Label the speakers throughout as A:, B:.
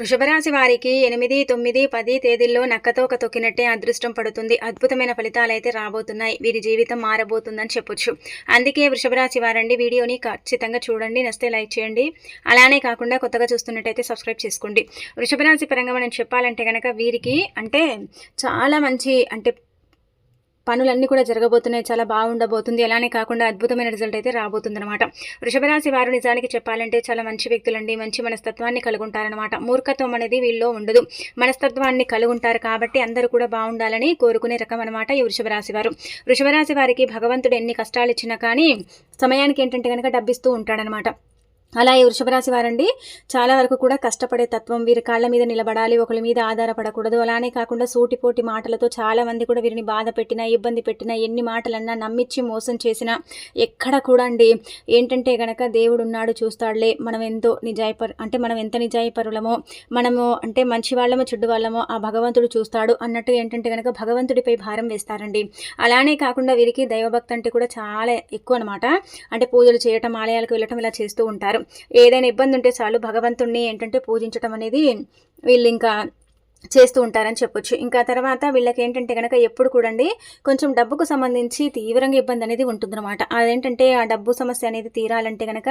A: వృషభరాశి వారికి ఎనిమిది తొమ్మిది పది తేదీల్లో నక్కతోక తొక్కినట్టే అదృష్టం పడుతుంది. అద్భుతమైన ఫలితాలు అయితే రాబోతున్నాయి. వీరి జీవితం మారబోతుందని చెప్పొచ్చు. అందుకే వృషభరాశి వారండి వీడియోని ఖచ్చితంగా చూడండి నస్తే లైక్ చేయండి. అలానే కాకుండా కొత్తగా చూస్తున్నట్టయితే సబ్స్క్రైబ్ చేసుకోండి. వృషభరాశి పరంగా మనం చెప్పాలంటే కనుక వీరికి అంటే చాలా మంచి అంటే పనులన్నీ కూడా జరగబోతున్నాయి చాలా బాగుండబోతుంది. అలానే కాకుండా అద్భుతమైన రిజల్ట్ అయితే రాబోతుంది అనమాట వృషభరాశి వారు నిజానికి చెప్పాలంటే చాలా మంచి వ్యక్తులండి. మంచి మనస్తత్వాన్ని కలుగుంటారనమాట మూర్ఖత్వం అనేది వీళ్ళలో ఉండదు. మనస్తత్వాన్ని కలుగుంటారు కాబట్టి అందరూ కూడా బాగుండాలని కోరుకునే రకం అనమాట ఈ వృషభరాశి వారు. వృషభరాశి వారికి భగవంతుడు ఎన్ని కష్టాలు ఇచ్చినా కానీ సమయానికి ఏంటంటే కనుక డబ్బిస్తూ ఉంటాడనమాట అలా ఈ వృషభరాశి వారండి చాలా వరకు కూడా కష్టపడే తత్వం వీరి కాళ్ళ మీద నిలబడాలి ఒకరి మీద ఆధారపడకూడదు. అలానే కాకుండా సూటిపోటి మాటలతో చాలా మంది కూడా వీరిని బాధ పెట్టినా ఇబ్బంది పెట్టినా ఎన్ని మాటలన్నా నమ్మించి మోసం చేసినా ఎక్కడ కూడా అండి. ఏంటంటే గనక దేవుడు ఉన్నాడు చూస్తాడులే మనం ఎంతో నిజాయిపరు అంటే మనం ఎంత నిజాయిపరులమో మనము అంటే మంచి వాళ్ళమో చెడ్డు వాళ్ళమో ఆ భగవంతుడు చూస్తాడు అన్నట్టు ఏంటంటే గనక భగవంతుడిపై భారం వేస్తారండి. అలానే కాకుండా వీరికి దైవభక్తి అంటే కూడా చాలా ఎక్కువ అనమాట అంటే పూజలు చేయటం ఆలయాలకు వెళ్ళటం ఇలా చేస్తూ ఉంటారు. ఏదైనా ఇబ్బంది ఉంటే చాలు భగవంతుణ్ణి ఏంటంటే పూజించడం అనేది వీళ్ళు ఇంకా చేస్తూ ఉంటారని చెప్పొచ్చు. ఇంకా తర్వాత వీళ్ళకి ఏంటంటే కనుక ఎప్పుడు కూడండి కొంచెం డబ్బుకు సంబంధించి తీవ్రంగా ఇబ్బంది అనేది ఉంటుందన్నమాట. అదేంటంటే ఆ డబ్బు సమస్య అనేది తీరాలంటే కనుక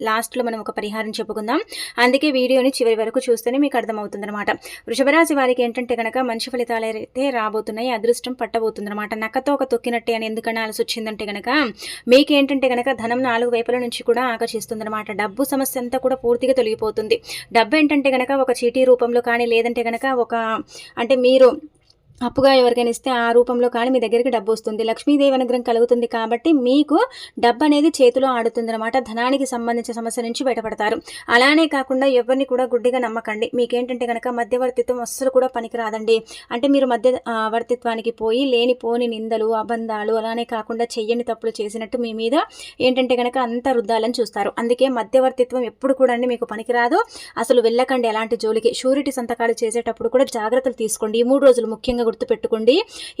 A: లాస్ట్లో మనం ఒక పరిహారం చెప్పుకుందాం. అందుకే వీడియోని చివరి వరకు చూస్తేనే మీకు అర్థమవుతుందన్నమాట. వృషభరాశి వారికి ఏంటంటే కనుక మంచి ఫలితాలు అయితే రాబోతున్నాయి అదృష్టం పట్టబోతుందన్నమాట. నక్కతో ఒక తొక్కినట్టే అని ఎందుకని అలసి వచ్చిందంటే కనుక మీకు ఏంటంటే కనుక ధనం నాలుగు వైపుల నుంచి కూడా ఆకర్షిస్తుందన్నమాట. డబ్బు సమస్య అంతా కూడా పూర్తిగా తొలగిపోతుంది. డబ్బు ఏంటంటే కనుక ఒక చీటీ రూపంలో కానీ లేదంటే కనుక ఒక అంటే మీరు అప్పుగా ఎవరికైనా ఇస్తే ఆ రూపంలో కానీ మీ దగ్గరికి డబ్బు వస్తుంది. లక్ష్మీదేవి అనుగ్రహం కలుగుతుంది కాబట్టి మీకు డబ్బు అనేది చేతిలో ఆడుతుంది అనమాట ధనానికి సంబంధించిన సమస్య నుంచి బయటపడతారు. అలానే కాకుండా ఎవరిని కూడా గుడ్డిగా నమ్మకండి. మీకేంటంటే కనుక మధ్యవర్తిత్వం అస్సలు కూడా పనికిరాదండి. అంటే మీరు మధ్య వర్తిత్వానికి పోయి లేనిపోని నిందలు అబంధాలు అలానే కాకుండా చెయ్యని తప్పులు చేసినట్టు మీ మీద ఏంటంటే కనుక అంత రుద్దాలని చూస్తారు. అందుకే మధ్యవర్తిత్వం ఎప్పుడు కూడా అండి మీకు పనికిరాదు. అసలు వెళ్ళకండి ఎలాంటి జోలికి. షూరిటీ సంతకాలు చేసేటప్పుడు కూడా జాగ్రత్తలు తీసుకోండి. ఈ మూడు రోజులు ముఖ్యంగా గుర్తుపెట్టుకోండి.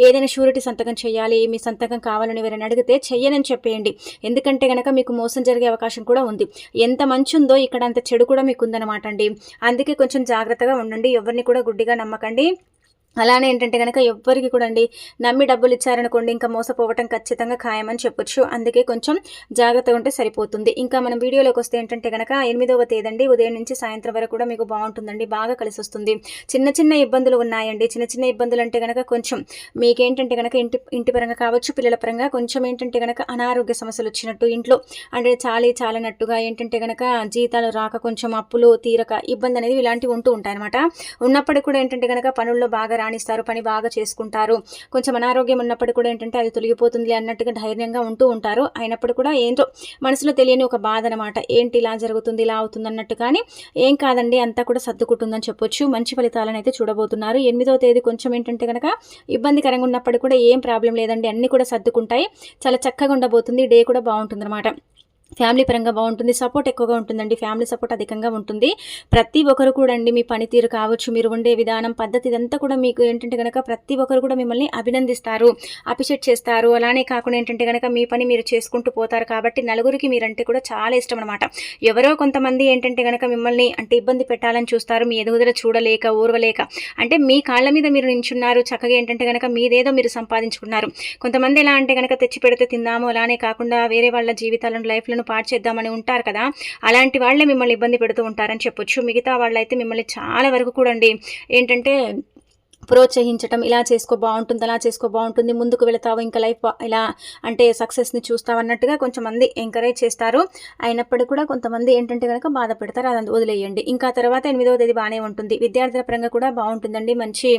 A: ఏదైనా షూరిటీ సంతకం చేయాలి మీ సంతకం కావాలని ఎవరైనా అడిగితే చెయ్యనని చెప్పేయండి. ఎందుకంటే కనుక మీకు మోసం జరిగే అవకాశం కూడా ఉంది. ఎంత మంచి ఉందో ఇక్కడ అంత చెడు కూడా మీకు ఉందన్నమాట అండి. అందుకే కొంచెం జాగ్రత్తగా ఉండండి. ఎవరిని కూడా గుడ్డిగా నమ్మకండి. అలానే ఏంటంటే కనుక ఎవ్వరికి కూడా అండి నమ్మి డబ్బులు ఇచ్చారనుకోండి ఇంకా మోసపోవటం ఖచ్చితంగా ఖాయమని చెప్పొచ్చు. అందుకే కొంచెం జాగ్రత్తగా ఉంటే సరిపోతుంది. ఇంకా మనం వీడియోలోకి వస్తే ఏంటంటే కనుక ఎనిమిదవ తేదండి. ఉదయం నుంచి సాయంత్రం వరకు కూడా మీకు బాగుంటుందండి. బాగా కలిసి వస్తుంది చిన్న చిన్న ఇబ్బందులు ఉన్నాయండి. చిన్న చిన్న ఇబ్బందులు అంటే కనుక కొంచెం మీకేంటంటే కనుక ఇంటి ఇంటి పరంగా కావచ్చు పిల్లల పరంగా కొంచెం ఏంటంటే కనుక అనారోగ్య సమస్యలు వచ్చినట్టు ఇంట్లో అంటే చాలీ చాలనట్టుగా ఏంటంటే కనుక జీతాలు రాక కొంచెం అప్పులు తీరక ఇబ్బంది అనేది ఇలాంటివి ఉంటూ ఉంటాయి అనమాట ఉన్నప్పటికీ కూడా ఏంటంటే కనుక పనుల్లో బాగా రాణిస్తారు పని బాగా చేసుకుంటారు. కొంచెం అనారోగ్యం ఉన్నప్పుడు కూడా ఏంటంటే అది తొలగిపోతుంది అన్నట్టుగా ధైర్యంగా ఉంటూ ఉంటారు. అయినప్పుడు కూడా ఏంటో మనసులో తెలియని ఒక బాధ అనమాట ఏంటి ఇలా జరుగుతుంది ఇలా అవుతుంది అన్నట్టు కానీ ఏం కాదండి అంతా కూడా సర్దుకుంటుందని చెప్పొచ్చు. మంచి ఫలితాలను అయితే చూడబోతున్నారు. ఎనిమిదవ తేదీ కొంచెం ఏంటంటే కనుక ఇబ్బందికరంగా ఉన్నప్పుడు కూడా ఏం ప్రాబ్లం లేదండి. అన్నీ కూడా సర్దుకుంటాయి. చాలా చక్కగా ఉండబోతుంది. డే కూడా బాగుంటుంది అనమాట ఫ్యామిలీ పరంగా బాగుంటుంది సపోర్ట్ ఎక్కువగా ఉంటుందండి. ఫ్యామిలీ సపోర్ట్ అధికంగా ఉంటుంది. ప్రతి ఒక్కరు కూడా అండి మీ పనితీరు కావచ్చు మీరు ఉండే విధానం పద్ధతి ఇదంతా కూడా మీకు ఏంటంటే కనుక ప్రతి ఒక్కరు కూడా మిమ్మల్ని అభినందిస్తారు అప్రిషియేట్ చేస్తారు. అలానే కాకుండా ఏంటంటే కనుక మీ పని మీరు చేసుకుంటూ పోతారు కాబట్టి నలుగురికి మీరంటే కూడా చాలా ఇష్టం అనమాట ఎవరో కొంతమంది ఏంటంటే కనుక మిమ్మల్ని అంటే ఇబ్బంది పెట్టాలని చూస్తారు మీ ఎదుగుదల చూడలేక ఊర్వలేక. అంటే మీ కాళ్ళ మీద మీరు నించున్నారు చక్కగా ఏంటంటే కనుక మీదేదో మీరు సంపాదించుకున్నారు. కొంతమంది ఎలా అంటే కనుక తెచ్చి పెడితే తిందాము అలానే కాకుండా వేరే వాళ్ళ జీవితాలను లైఫ్లను నన్ను పాటు చేద్దామని ఉంటారు కదా. అలాంటి వాళ్ళే మిమ్మల్ని ఇబ్బంది పెడుతూ ఉంటారని చెప్పొచ్చు. మిగతా వాళ్ళైతే మిమ్మల్ని చాలా వరకు కూడా అండి ఏంటంటే ప్రోత్సహించటం ఇలా చేసుకో బాగుంటుంది అలా చేసుకో బాగుంటుంది ముందుకు వెళతావు ఇంకా లైఫ్ ఇలా అంటే సక్సెస్ని చూస్తావు అన్నట్టుగా కొంచెం మంది ఎంకరేజ్ చేస్తారు. అయినప్పటికీ కూడా కొంతమంది ఏంటంటే కనుక బాధ పెడతారు అది వదిలేయండి. ఇంకా తర్వాత ఎనిమిదవ తేదీ బాగానే ఉంటుంది. విద్యార్థుల పరంగా కూడా బాగుంటుందండి. మంచి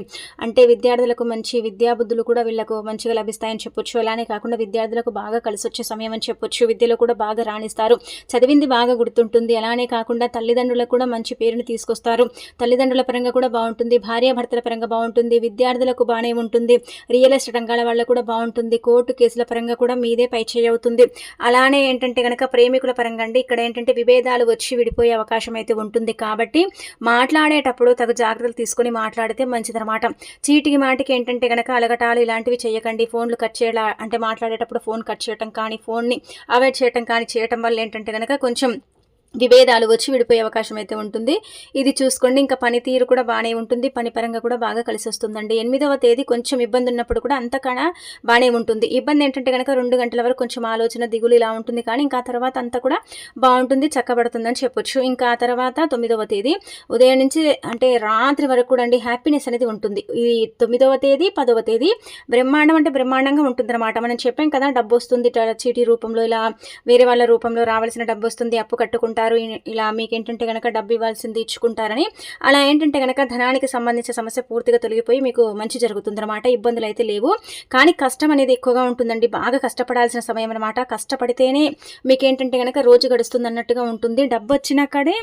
A: అంటే విద్యార్థులకు మంచి విద్యాబుద్ధులు కూడా వీళ్ళకు మంచిగా లభిస్తాయని చెప్పొచ్చు. అలానే కాకుండా విద్యార్థులకు బాగా కలిసి వచ్చే సమయం అని చెప్పొచ్చు. విద్యలో కూడా బాగా రాణిస్తారు. చదివింది బాగా గుర్తుంటుంది. అలానే కాకుండా తల్లిదండ్రులకు కూడా మంచి పేరుని తీసుకొస్తారు. తల్లిదండ్రుల పరంగా కూడా బాగుంటుంది. భార్యాభర్తల పరంగా బాగుంటుంది. బాగుంటుంది విద్యార్థులకు బాగానే ఉంటుంది. రియల్ ఎస్టేట్ రంగాల వల్ల కూడా బాగుంటుంది. కోర్టు కేసుల పరంగా కూడా మీదే పై అవుతుంది. అలానే ఏంటంటే కనుక ప్రేమికుల పరంగా అండి ఇక్కడ ఏంటంటే విభేదాలు వచ్చి విడిపోయే అవకాశం అయితే ఉంటుంది. కాబట్టి మాట్లాడేటప్పుడు తగు జాగ్రత్తలు తీసుకొని మాట్లాడితే మంచిదనమాట చీటికి మాటికి ఏంటంటే కనుక అలగటాలు ఇలాంటివి చేయకండి. ఫోన్లు కట్ చేయాల అంటే మాట్లాడేటప్పుడు ఫోన్ కట్ చేయటం కానీ ఫోన్ని అవాయిడ్ చేయటం కానీ చేయటం వల్ల ఏంటంటే కనుక కొంచెం విభేదాలు వచ్చి విడిపోయే అవకాశం అయితే ఉంటుంది. ఇది చూసుకోండి ఇంకా పనితీరు కూడా బాగానే ఉంటుంది. పని పరంగా కూడా బాగా కలిసి వస్తుందండి. ఎనిమిదవ తేదీ కొంచెం ఇబ్బంది ఉన్నప్పుడు కూడా అంతకన్నా బాగానే ఉంటుంది. ఇబ్బంది ఏంటంటే కనుక రెండు గంటల వరకు కొంచెం ఆలోచన దిగులు ఇలా ఉంటుంది కానీ ఇంకా తర్వాత అంతా కూడా బాగుంటుంది చక్కబడుతుందని చెప్పొచ్చు. ఇంకా ఆ తర్వాత తొమ్మిదవ తేదీ ఉదయం నుంచి అంటే రాత్రి వరకు కూడా అండి హ్యాపీనెస్ అనేది ఉంటుంది. ఈ తొమ్మిదవ తేదీ పదవ తేదీ బ్రహ్మాండం అంటే బ్రహ్మాండంగా ఉంటుందన్నమాట. మనం చెప్పాం కదా డబ్బు వస్తుంది చీటీ రూపంలో ఇలా వేరే వాళ్ళ రూపంలో రావాల్సిన డబ్బు వస్తుంది అప్పు కట్టుకుంటారు. ఇలా మీకు ఏంటంటే కనుక డబ్బు ఇవ్వాల్సింది ఇచ్చుకుంటారని అలా ఏంటంటే కనుక ధనానికి సంబంధించిన సమస్య పూర్తిగా తొలగిపోయి మీకు మంచి జరుగుతుందన్నమాట. ఇబ్బందులు అయితే లేవు. కానీ కష్టం అనేది ఎక్కువగా ఉంటుందండి. బాగా కష్టపడాల్సిన సమయం అనమాట కష్టపడితేనే మీకు ఏంటంటే కనుక రోజు గడుస్తుంది అన్నట్టుగా ఉంటుంది. డబ్బు వచ్చినాకడే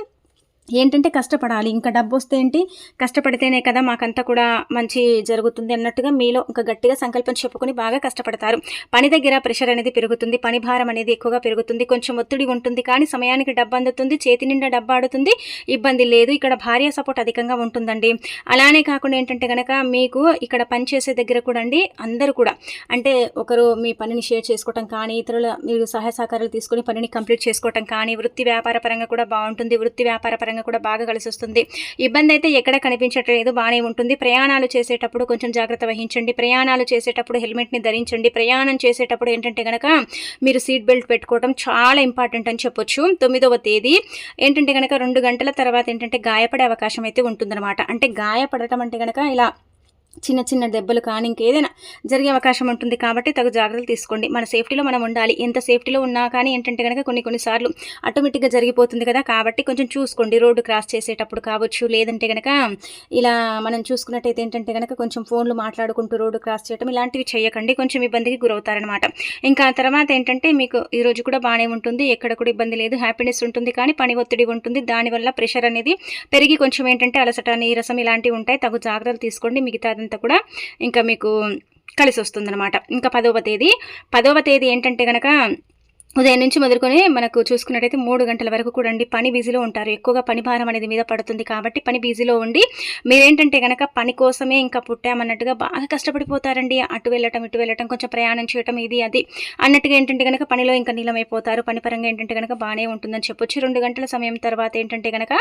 A: ఏంటంటే కష్టపడాలి. ఇంకా డబ్బు వస్తే ఏంటి? కష్టపడితేనే కదా మాకంతా కూడా మంచి జరుగుతుంది అన్నట్టుగా మీలో ఇంకా గట్టిగా సంకల్పం చెప్పుకొని బాగా కష్టపడతారు. పని దగ్గర ప్రెషర్ అనేది పెరుగుతుంది. పని భారం అనేది ఎక్కువగా పెరుగుతుంది. కొంచెం ఒత్తిడి ఉంటుంది. కానీ సమయానికి డబ్బు అందుతుంది. చేతి నిండా డబ్బు ఆడుతుంది. ఇబ్బంది లేదు. ఇక్కడ భార్య సపోర్ట్ అధికంగా ఉంటుందండి. అలానే కాకుండా ఏంటంటే కనుక మీకు ఇక్కడ పని చేసే దగ్గర కూడా అండి అందరూ కూడా. అంటే ఒకరు మీ పనిని షేర్ చేసుకోవటం కానీ ఇతరుల మీరు సహాయ సహకారాలు తీసుకొని పనిని కంప్లీట్ చేసుకోవటం కానీ వృత్తి వ్యాపార పరంగా కూడా బాగుంటుంది. వృత్తి వ్యాపార పరంగా కూడా బాగా కలిసి వస్తుంది. ఇబ్బంది అయితే ఎక్కడ కనిపించట్లేదు బాగానే ఉంటుంది. ప్రయాణాలు చేసేటప్పుడు కొంచెం జాగ్రత్త వహించండి. ప్రయాణాలు చేసేటప్పుడు హెల్మెట్ని ధరించండి. ప్రయాణం చేసేటప్పుడు ఏంటంటే కనుక మీరు సీట్ బెల్ట్ పెట్టుకోవడం చాలా ఇంపార్టెంట్ అని చెప్పొచ్చు. తొమ్మిదవ తేదీ ఏంటంటే కనుక రెండు గంటల తర్వాత ఏంటంటే గాయపడే అవకాశం అయితే ఉంటుందన్నమాట. అంటే గాయపడటం అంటే కనుక ఇలా చిన్న చిన్న దెబ్బలు కానీ ఇంకేదైనా జరిగే అవకాశం ఉంటుంది కాబట్టి తగు జాగ్రత్తలు తీసుకోండి. మన సేఫ్టీలో మనం ఉండాలి. ఎంత సేఫ్టీలో ఉన్నా కానీ ఏంటంటే కనుక కొన్ని కొన్నిసార్లు ఆటోమేటిక్గా జరిగిపోతుంది కదా కాబట్టి కొంచెం చూసుకోండి. రోడ్డు క్రాస్ చేసేటప్పుడు కావచ్చు లేదంటే కనుక ఇలా మనం చూసుకున్నట్టయితే ఏంటంటే కనుక కొంచెం ఫోన్లు మాట్లాడుకుంటూ రోడ్డు క్రాస్ చేయడం ఇలాంటివి చేయకండి. కొంచెం ఇబ్బందికి గురవుతారనమాట ఇంకా తర్వాత ఏంటంటే మీకు ఈ రోజు కూడా బాగానే ఉంటుంది. ఎక్కడ కూడా ఇబ్బంది లేదు. హ్యాపీనెస్ ఉంటుంది కానీ పని ఒత్తిడి ఉంటుంది. దానివల్ల ప్రెషర్ అనేది పెరిగి కొంచెం ఏంటంటే అలసట నీరసం ఇలాంటివి ఉంటాయి. తగు జాగ్రత్తలు తీసుకోండి. మిగతా అంతా కూడా ఇంకా మీకు కలిసి వస్తుందన్నమాట ఇంకా పదవ తేదీ. పదవ తేదీ ఏంటంటే కనుక ఉదయం నుంచి మొదలుకొని మనకు చూసుకున్నట్టయితే మూడు గంటల వరకు కూడా అండి పని బిజీలో ఉంటారు. ఎక్కువగా పని భారం అనేది మీద పడుతుంది కాబట్టి పని బిజీలో ఉండి మీరేంటంటే కనుక పని కోసమే ఇంకా పుట్టామన్నట్టుగా బాగా కష్టపడిపోతారండి. అటు వెళ్ళటం ఇటు వెళ్ళటం కొంచెం ప్రయాణం చేయటం ఇది అది. అన్నట్టుగా ఏంటంటే కనుక పనిలో ఇంకా నీలమైపోతారు. పని పరంగా ఏంటంటే కనుక బాగానే ఉంటుందని చెప్పొచ్చు. రెండు గంటల సమయం తర్వాత ఏంటంటే కనుక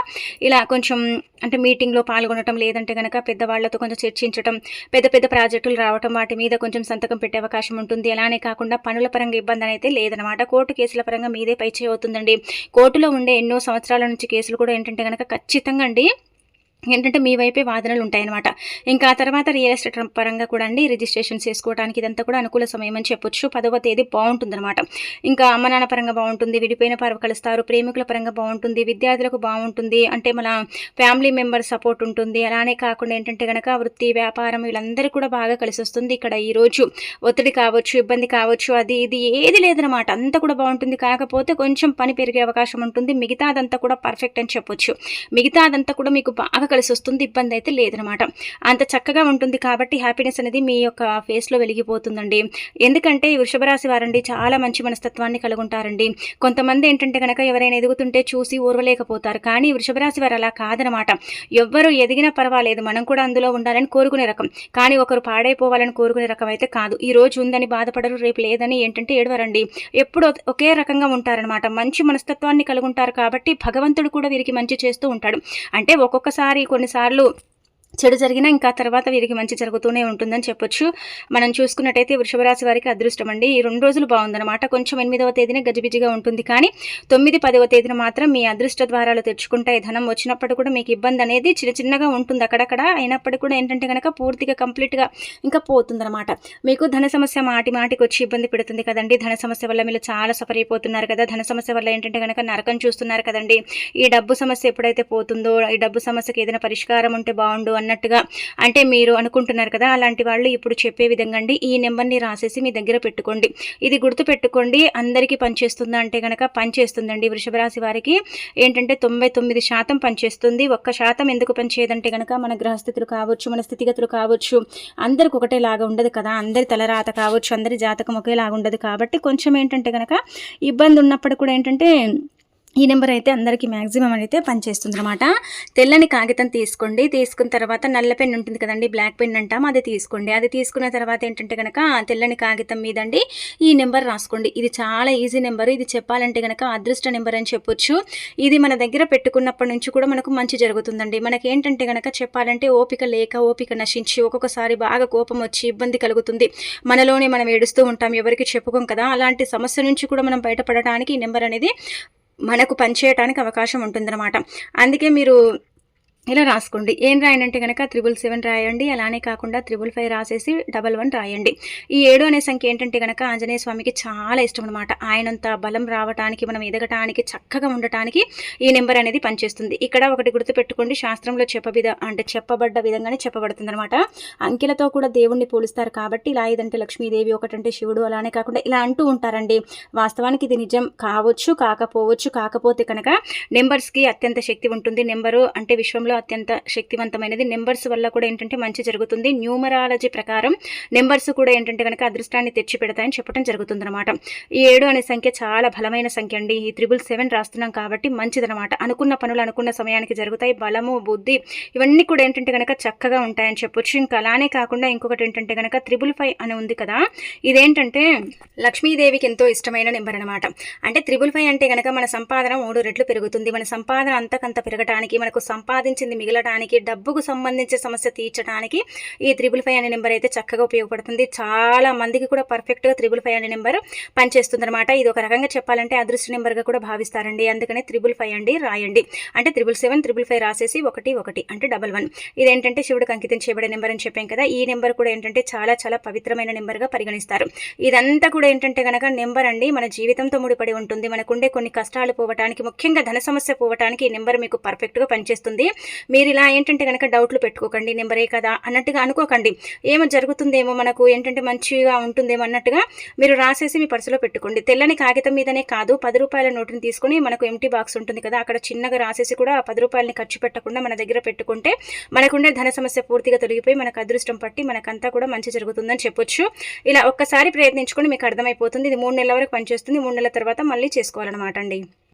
A: ఇలా కొంచెం అంటే మీటింగ్లో పాల్గొనటం లేదంటే కనుక పెద్దవాళ్ళతో కొంచెం చర్చించటం పెద్ద పెద్ద ప్రాజెక్టులు రావటం వాటి మీద కొంచెం సంతకం పెట్టే అవకాశం ఉంటుంది. అలానే కాకుండా పనుల పరంగా ఇబ్బంది అయితే లేదనమాట కోర్టు కేసుల పరంగా మీదే పై అవుతుందండి. కోర్టులో ఉండే ఎన్నో సంవత్సరాల నుంచి కేసులు కూడా ఏంటంటే కనుక ఖచ్చితంగా అండి ఏంటంటే మీ వైపే వాదనలు ఉంటాయన్నమాట. ఇంకా ఆ తర్వాత రియల్ ఎస్టేట్ పరంగా కూడా అండి రిజిస్ట్రేషన్ చేసుకోవడానికి ఇదంతా కూడా అనుకూల సమయం అని చెప్పొచ్చు. పదవ తేదీ బాగుంటుందన్నమాట. ఇంకా అమ్మ నాన్న పరంగా బాగుంటుంది విడిపోయిన పర్వ కలుస్తారు ప్రేమికుల పరంగా బాగుంటుంది విద్యార్థులకు బాగుంటుంది అంటే మన ఫ్యామిలీ మెంబర్ సపోర్ట్ ఉంటుంది. అలానే కాకుండా ఏంటంటే కనుక వృత్తి వ్యాపారం వీళ్ళందరూ కూడా బాగా కలిసి వస్తుంది ఇక్కడ ఈరోజు ఒత్తిడి కావచ్చు ఇబ్బంది కావచ్చు అది ఇది ఏది లేదనమాట అంతా కూడా బాగుంటుంది. కాకపోతే కొంచెం పని పెరిగే అవకాశం ఉంటుంది. మిగతా అదంతా కూడా పర్ఫెక్ట్ అని చెప్పొచ్చు. మిగతా అదంతా కూడా మీకు బాగా కలిసి వస్తుంది ఇబ్బంది అయితే లేదనమాట. అంత చక్కగా ఉంటుంది కాబట్టి హ్యాపీనెస్ అనేది మీ యొక్క ఫేస్లో వెలిగిపోతుందండి. ఎందుకంటే ఈ వృషభరాశి వారండి చాలా మంచి మనస్తత్వాన్ని కలుగుంటారండి. కొంతమంది ఏంటంటే కనుక ఎవరైనా ఎదుగుతుంటే చూసి ఊర్వలేకపోతారు కానీ వృషభరాశి వారు అలా కాదనమాట. ఎవ్వరు ఎదిగినా పర్వాలేదు మనం కూడా అందులో ఉండాలని కోరుకునే రకం. కానీ ఒకరు పాడైపోవాలని కోరుకునే రకం అయితే కాదు. ఈ రోజు ఉందని బాధపడరు రేపు లేదని ఏంటంటే ఏడవరండి. ఎప్పుడు ఒకే రకంగా ఉంటారనమాట. మంచి మనస్తత్వాన్ని కలుగుంటారు కాబట్టి భగవంతుడు కూడా వీరికి మంచి చేస్తూ ఉంటాడు. అంటే ఒక్కొక్కసారి కొన్నిసార్లు చెడు జరిగినా ఇంకా తర్వాత వీరికి మంచి జరుగుతూనే ఉంటుందని చెప్పొచ్చు. మనం చూసుకున్నట్టయితే వృషభరాశి వారికి అదృష్టం అండి. ఈ రెండు రోజులు బాగుందన్నమాట. కొంచెం ఎనిమిదవ తేదీన గజిబిజిగా ఉంటుంది కానీ తొమ్మిది పదవ తేదీన మాత్రం మీ అదృష్ట ద్వారాలు తెచ్చుకుంటాయి ధనం వచ్చినప్పుడు కూడా మీకు ఇబ్బంది అనేది చిన్న చిన్నగా ఉంటుంది. అక్కడక్కడ అయినప్పటికీ కూడా ఏంటంటే కనుక పూర్తిగా కంప్లీట్గా ఇంకా పోతుందన్నమాట. మీకు ధన సమస్య మాటి మాటికి వచ్చి ఇబ్బంది పెడుతుంది కదండి. ధన సమస్య వల్ల మీరు చాలా సఫర్ అయిపోతున్నారు కదా. ధన సమస్య వల్ల ఏంటంటే కనుక నరకం చూస్తున్నారు కదండి. ఈ డబ్బు సమస్య ఎప్పుడైతే పోతుందో ఈ డబ్బు సమస్యకి ఏదైనా పరిష్కారం ఉంటే బాగుండు అన్నట్టుగా. అంటే మీరు అనుకుంటున్నారు కదా అలాంటి వాళ్ళు ఇప్పుడు చెప్పే విధంగా అండి ఈ నెంబర్ని రాసేసి మీ దగ్గర పెట్టుకోండి. ఇది గుర్తు పెట్టుకోండి అందరికీ పనిచేస్తుందా అంటే కనుక పనిచేస్తుందండి. వృషభరాశి వారికి ఏంటంటే తొంభై తొమ్మిది శాతం పనిచేస్తుంది. ఒక్క శాతం ఎందుకు పనిచేయదంటే కనుక మన గ్రహస్థితులు కావచ్చు మన స్థితిగతులు కావచ్చు అందరికి ఒకటేలాగా ఉండదు కదా. అందరి తలరాత కావచ్చు అందరి జాతకం ఒకేలాగా ఉండదు కాబట్టి కొంచెం ఏంటంటే కనుక ఇబ్బంది ఉన్నప్పుడు కూడా ఏంటంటే ఈ నెంబర్ అయితే అందరికీ మ్యాక్సిమం అయితే పనిచేస్తుంది అనమాట తెల్లని కాగితం తీసుకోండి. తీసుకున్న తర్వాత నల్ల పెన్ ఉంటుంది కదండి బ్లాక్ పెన్ అంటాం అది తీసుకోండి. అది తీసుకున్న తర్వాత ఏంటంటే కనుక తెల్లని కాగితం మీదండి ఈ నెంబర్ రాసుకోండి. ఇది చాలా ఈజీ నెంబర్. ఇది చెప్పాలంటే కనుక అదృష్ట నెంబర్ అని చెప్పొచ్చు. ఇది మన దగ్గర పెట్టుకున్నప్పటి నుంచి కూడా మనకు మంచి జరుగుతుందండి. మనకి ఏంటంటే కనుక చెప్పాలంటే ఓపిక లేక ఓపిక నశించి ఒక్కొక్కసారి బాగా కోపం వచ్చి ఇబ్బంది కలుగుతుంది. మనలోనే మనం ఏడుస్తూ ఉంటాం ఎవరికి చెప్పుకోం కదా. అలాంటి సమస్య నుంచి కూడా మనం బయటపడటానికి ఈ నెంబర్ అనేది మనకు పనిచేయటానికి అవకాశం ఉంటుందన్నమాట. అందుకే మీరు ఇలా రాసుకోండి. ఏం రాయనంటే కనుక త్రిబుల్ సెవెన్ రాయండి. అలానే కాకుండా త్రిబుల్ ఫైవ్ రాసేసి డబల్ వన్ రాయండి. ఈ ఏడు అనే సంఖ్య ఏంటంటే కనుక ఆంజనేయ స్వామికి చాలా ఇష్టం అనమాట ఆయనంత బలం రావటానికి మనం ఎదగటానికి చక్కగా ఉండటానికి ఈ నెంబర్ అనేది పనిచేస్తుంది. ఇక్కడ ఒకటి గుర్తుపెట్టుకోండి. శాస్త్రంలో చెప్పబిద అంటే చెప్పబడ్డ విధంగానే చెప్పబడుతుంది అనమాట అంకెలతో కూడా దేవుణ్ణి పోలుస్తారు కాబట్టి ఇలా ఇదంటే లక్ష్మీదేవి ఒకటంటే శివుడు అలానే కాకుండా ఇలా అంటూ ఉంటారండి. వాస్తవానికి ఇది నిజం కావచ్చు కాకపోవచ్చు కాకపోతే కనుక నెంబర్స్కి అత్యంత శక్తి ఉంటుంది. నెంబరు అంటే విశ్వంలో అత్యంత శక్తివంతమైనది. నెంబర్స్ వల్ల కూడా ఏంటంటే మంచి జరుగుతుంది. న్యూమరాలజీ ప్రకారం నెంబర్స్ కూడా ఏంటంటే కనుక అదృష్టాన్ని తెచ్చి పెడతాయని చెప్పడం జరుగుతుంది అనమాట ఈ ఏడు అనే సంఖ్య చాలా బలమైన సంఖ్య అండి. ఈ త్రిబుల్ సెవెన్ రాస్తున్నాం కాబట్టి మంచిదనమాట అనుకున్న పనులు అనుకున్న సమయానికి జరుగుతాయి. బలము బుద్ధి ఇవన్నీ కూడా ఏంటంటే కనుక చక్కగా ఉంటాయని చెప్పొచ్చు. ఇంకా అలానే కాకుండా ఇంకొకటి ఏంటంటే కనుక త్రిబుల్ ఫైవ్ అని ఉంది కదా. ఇదేంటంటే లక్ష్మీదేవికి ఎంతో ఇష్టమైన నెంబర్ అనమాట అంటే త్రిబుల్ ఫైవ్ అంటే కనుక మన సంపాదన మూడు రెట్లు పెరుగుతుంది. మన సంపాదన అంతకంత పెరగటానికి మనకు సంపాదించ సంబంధించింది మిగలడానికి డబ్బుకు సంబంధించిన సమస్య తీర్చడానికి ఈ త్రిబుల్ ఫైవ్ అనే నెంబర్ అయితే చక్కగా ఉపయోగపడుతుంది. చాలా మందికి కూడా పర్ఫెక్ట్గా త్రిబుల్ ఫైవ్ అనే నెంబర్ పనిచేస్తుంది అనమాట ఇది ఒక రకంగా చెప్పాలంటే అదృష్ట నెంబర్గా కూడా భావిస్తారండి. అందుకనే త్రిబుల్ ఫైవ్ అండి రాయండి. అంటే త్రిబుల్ సెవెన్ త్రిబుల్ ఫైవ్ రాసేసి ఒకటి ఒకటి అంటే డబల్ వన్. ఇదేంటంటే శివుడికి అంకితం చేయబడే నెంబర్ అని చెప్పాం కదా ఈ నెంబర్ కూడా ఏంటంటే చాలా చాలా పవిత్రమైన నెంబర్గా పరిగణిస్తారు. ఇదంతా కూడా ఏంటంటే కనుక నెంబర్ అండి మన జీవితంతో ముడిపడి ఉంటుంది. మనకుండే కొన్ని కష్టాలు పోవటానికి ముఖ్యంగా ధన సమస్య పోవటానికి ఈ నెంబర్ మీకు పర్ఫెక్ట్గా పనిచేస్తుంది. మీరు ఇలా ఏంటంటే కనుక డౌట్లు పెట్టుకోకండి నెంబరే కదా అన్నట్టుగా అనుకోకండి. ఏమో జరుగుతుందేమో మనకు ఏంటంటే మంచిగా ఉంటుందేమో అన్నట్టుగా మీరు రాసేసి మీ పర్సులో పెట్టుకోండి. తెల్లని కాగితం మీదనే కాదు పది రూపాయల నోటుని తీసుకొని మనకు ఎంటీ బాక్స్ ఉంటుంది కదా అక్కడ చిన్నగా రాసేసి కూడా పది రూపాయలని ఖర్చు పెట్టకుండా మన దగ్గర పెట్టుకుంటే మనకుండే ధన సమస్య పూర్తిగా తొలగిపోయి మనకు అదృష్టం పట్టి మనకంతా కూడా మంచి జరుగుతుందని చెప్పొచ్చు. ఇలా ఒక్కసారి ప్రయత్నించుకొని మీకు అర్థమైపోతుంది. ఇది మూడు నెలల వరకు పనిచేస్తుంది. మూడు నెలల తర్వాత మళ్ళీ చేసుకోవాలన్నమాట అండి.